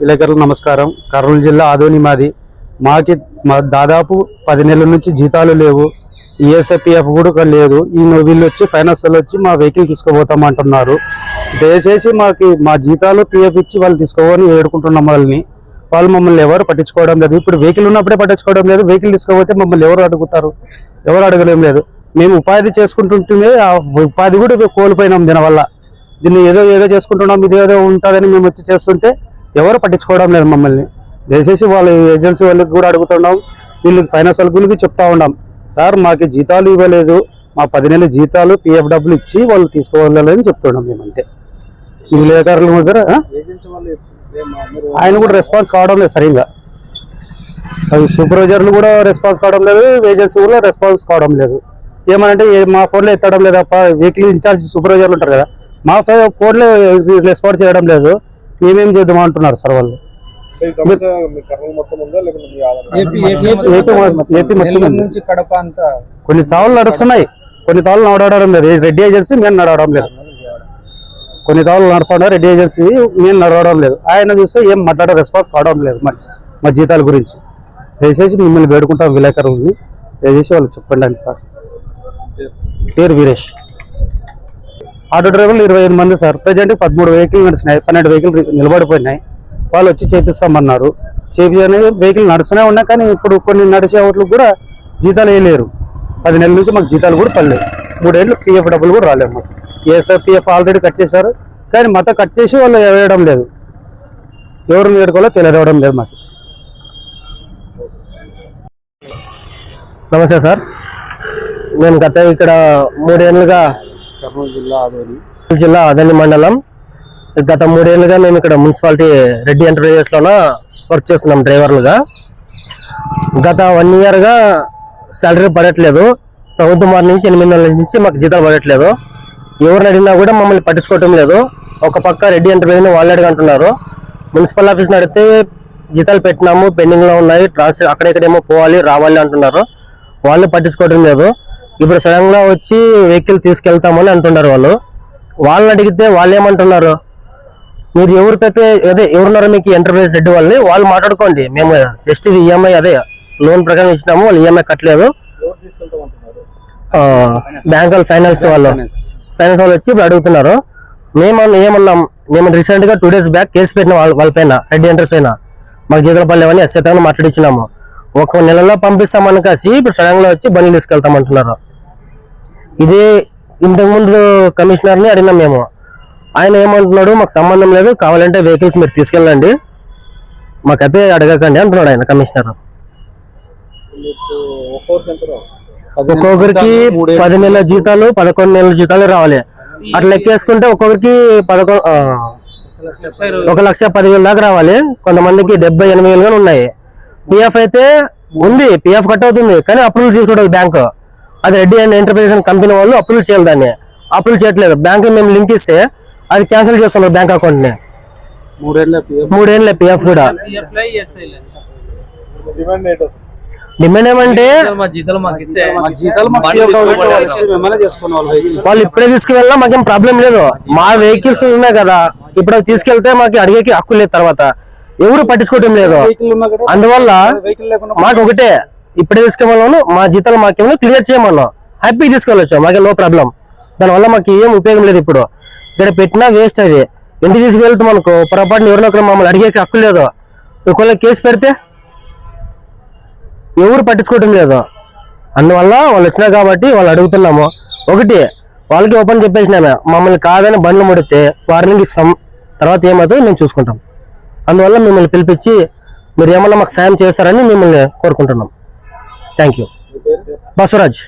విలేకరులు నమస్కారం. కర్నూలు జిల్లా ఆదోని మాది. మాకి మా దాదాపు పది నెలల నుంచి జీతాలు లేవు. ఈఎస్ఐపిఎఫ్ కూడా లేదు. ఈ వీళ్ళు వచ్చి ఫైనాన్స్ వాళ్ళు వచ్చి మా వెహికల్ తీసుకుపోతామంటున్నారు. దయచేసి మాకి మా జీతాలు పిఎఫ్ ఇచ్చి వాళ్ళు తీసుకోవని వేడుకుంటున్నాం వాళ్ళని. వాళ్ళు మమ్మల్ని ఎవరు పట్టించుకోవడం లేదు. ఇప్పుడు వెహికల్ ఉన్నప్పుడే పట్టించుకోవడం లేదు. వెహికల్ తీసుకోపోతే మమ్మల్ని ఎవరు అడుగుతారు? ఎవరు అడగలేం లేదు. మేము ఉపాధి చేసుకుంటుంటే ఆ ఉపాధి కూడా కోల్పోయినాం దీనివల్ల. దీన్ని ఏదో ఏదో చేసుకుంటున్నాం ఇది ఏదో ఉంటుందని మేము వచ్చి చేస్తుంటే ఎవరు పట్టించుకోవడం లేదు మమ్మల్ని. దయచేసి వాళ్ళ ఏజెన్సీ వాళ్ళకి కూడా అడుగుతున్నాం. వీళ్ళకి ఫైనాన్స్ వాళ్ళకి చెప్తా ఉన్నాం. సార్ మాకు జీతాలు ఇవ్వలేదు. మా పది నెలల జీతాలు పిఎఫ్ డబ్బులు ఇచ్చి వాళ్ళు తీసుకోవాలని చెప్తున్నాం మేము అంతే. ఈ విలేకరుల దగ్గర? ఆయన కూడా రెస్పాన్స్ కావడం లేదు సరిగ్గా. అవి సూపర్వైజర్లు కూడా రెస్పాన్స్ కావడం లేదు ఏజెన్సీ కూడా రెస్పాన్స్ కావడం లేదు. ఏమనంటే ఏ- మా ఫోన్లో ఎత్తడం లేదప్ప వెహికల్ ఇన్ఛార్జ్ సూపర్వైజర్లు ఉంటారు కదా మా ఫో- ఫోన్లో రెస్పాన్స్ చేయడం లేదు. మేమేం చేద్దాం అంటున్నారు సార్ వాళ్ళు? కొన్ని తావులు నడుస్తున్నాయి. కొన్ని తావులు నడవడం లేదు. రెడ్డి ఏజెన్సీ మేము నడవడం లేదు. కొన్ని తావులు నడుస్తున్నారు రెడ్డి ఏజెన్సీ మేము నడవడం లేదు. ఆయన చూస్తే ఏం మాట్లాడే రెస్పాన్స్ కావడం లేదు మరి. మా జీతాల గురించి. దయచేసి మిమ్మల్ని వేడుకుంటాం. విలేకరుల్ని దయచేసి వాళ్ళు చెప్పండి అండి సార్. పేరు వీరేష్. ఆటో డ్రైవర్లు ఇరవై ఐదు మంది సార్. ప్రజెంట్ పదమూడు వెహికల్ నడిచినాయి పన్నెండు వెహికల్ నిలబడిపోయినాయి. వాళ్ళు వచ్చి చేపిస్తామన్నారు. చేపించని వెహికల్ నడుస్తూనే ఉన్నాయి కానీ ఇప్పుడు కొన్ని నడిచే వాటికి కూడా జీతాలు వేయలేరు. పది నెలల నుంచి మాకు జీతాలు కూడా పడలేదు. మూడేళ్ళు పిఎఫ్ డబ్బులు కూడా రాలేదు మాకు. ఏఎస్ఆర్ పిఎఫ్ ఆల్రెడీ కట్ చేశారు. కానీ మత కట్ చేసి వాళ్ళు వేయడం లేదు. ఎవరిని వేడుకోవాలో తెలియడం లేదు మాకు. నమస్తే సార్. నేను గత ఇక్కడ మూడేళ్ళుగా జిల్లా జిల్లా అదని మండలం. గత మూడేళ్ళుగా మేము ఇక్కడ మున్సిపాలిటీ రెడ్డి ఎంటర్ప్రైజెస్ లోన వర్క్ చేస్తున్నాం డ్రైవర్లుగా. గత వన్ ఇయర్గా శాలరీ పడట్లేదు. ప్రభుత్వం వారి నుంచి ఎనిమిది నెలల నుంచి మాకు జీతాలు పడట్లేదు. ఎవరిని అడిగినా కూడా మమ్మల్ని పట్టించుకోవటం లేదు. ఒక పక్క రెడ్డి ఎంటర్ప్రైజ్ని వాళ్ళే అడుగుంటున్నారు మున్సిపల్ ఆఫీస్ని అడిగితే జీతాలు పెట్టినాము పెండింగ్లో ఉన్నాయి ట్రాన్స్ఫర్ అక్కడెక్కడేమో పోవాలి రావాలి అంటున్నారు. వాళ్ళు పట్టించుకోవడం లేదు. ఇప్పుడు సడన్గా వచ్చి వెహికల్ తీసుకెళ్తామని అంటున్నారు వాళ్ళు. వాళ్ళని అడిగితే వాళ్ళు ఏమంటున్నారు? మీరు ఎవరికైతే అదే ఎవరున్నారో మీకు ఎంటర్ప్రైజ్ రెడ్డి వాళ్ళని వాళ్ళు మాట్లాడుకోండి. మేము జస్ట్ ఇది ఈఎంఐ అదే లోన్ ప్రకారం ఇచ్చినాము వాళ్ళు ఈఎంఐ కట్టలేదు. ఎవరు తీసుకెళ్తామంటున్నారు బ్యాంక్ వాళ్ళు. ఫైనాన్స్ వాళ్ళు ఫైనాన్స్ వాళ్ళు వచ్చి ఇప్పుడు అడుగుతున్నారు. మేము ఏమన్నాం? మేము రీసెంట్గా టూ డేస్ బ్యాక్ కేసు పెట్టిన వాళ్ళ వాళ్ళ పైన రెడ్డి ఎంటర్ పైన. మాకు జీతాలు పడలేవని ఎస్ఐతో మాట్లాడించినాము ఒక నెలలో పంపిస్తామని కాసి ఇప్పుడు సడన్గా వచ్చి బండ్లు తీసుకెళ్తామంటున్నారు. ఇది ఇంతకుముందు కమిషనర్ని అడిగినాం మేము. ఆయన ఏమంటున్నాడు మాకు సంబంధం లేదు కావాలంటే వెహికల్స్ మీరు తీసుకెళ్ళండి. మాకైతే అడగకండి అంటున్నాడు ఆయన కమిషనర్. ఒక్కొక్కరికి పది నెలల జీతాలు పదకొండు నెలల జీతాలు రావాలి. అట్లా లెక్కేసుకుంటే ఒక్కొక్కరికి పదకొండు ఒక లక్ష పదివేల దాకా రావాలి. కొంతమందికి డెబ్బై ఎనభై వేలుగా ఉన్నాయి. పిఎఫ్ అయితే ఉంది పిఎఫ్ కట్ అవుతుంది కానీ అప్రూవల్ తీసుకోవడం బ్యాంకు. అది రెడ్డి అండ్ ఎంటర్ప్రైజెస్ కంపెనీ వాళ్ళు అప్రూవల్ చేయాలి దాన్ని. అప్రూవల్ చేయట్లేదు. బ్యాంక్ మేము లింక్ ఇస్తే అది క్యాన్సిల్ చేస్తున్నారు బ్యాంక్ అకౌంట్ని. మూడేళ్ళ పిఎఫ్ కూడా. డిమాండ్ ఏంటి అసలు డిమాండ్ ఏమంటే వాళ్ళు ఇప్పుడే తీసుకువెళ్ళినా మాకేం ప్రాబ్లం లేదు. మా వెహికల్స్ ఉన్నాయి కదా ఇప్పుడు అవి తీసుకెళ్తే మాకు అడిగేకి హక్కు లేదు తర్వాత. ఎవరు పట్టించుకోవటం లేదు. అందువల్ల వెహికల్ లేకుండా మాకు ఒకటే. ఇప్పుడే తీసుకోమన్నాను మా జీతాలు మాకేమో క్లియర్ చేయమన్నాం. హ్యాపీ తీసుకెళ్ళొచ్చు మాకే నో ప్రాబ్లం దానివల్ల మాకు ఏం ఉపయోగం లేదు ఇప్పుడు. ఇక్కడ పెట్టినా వేస్ట్ అది. ఇంటికి తీసుకెళ్తాం అనుకో పొరపాటున ఎవరినో ఒకరు మమ్మల్ని అడిగేకి హక్కు లేదు. ఒకవేళ కేసు పెడితే ఎవరు పట్టించుకోవటం లేదు. అందువల్ల వాళ్ళు వచ్చినా కాబట్టి వాళ్ళు అడుగుతున్నాము. ఒకటి వాళ్ళకి ఓపెన్ చెప్పేసినామే మమ్మల్ని కాదని బండ్లు ముడితే వార్నింగ్ ఇస్తాం తర్వాత ఏమవుతుంది మేము చూసుకుంటాం. అందువల్ల మిమ్మల్ని పిలిపించి మీరు ఏమన్నా మాకు సాయం చేస్తారని మిమ్మల్ని కోరుకుంటున్నాం. Thank you Basavaraj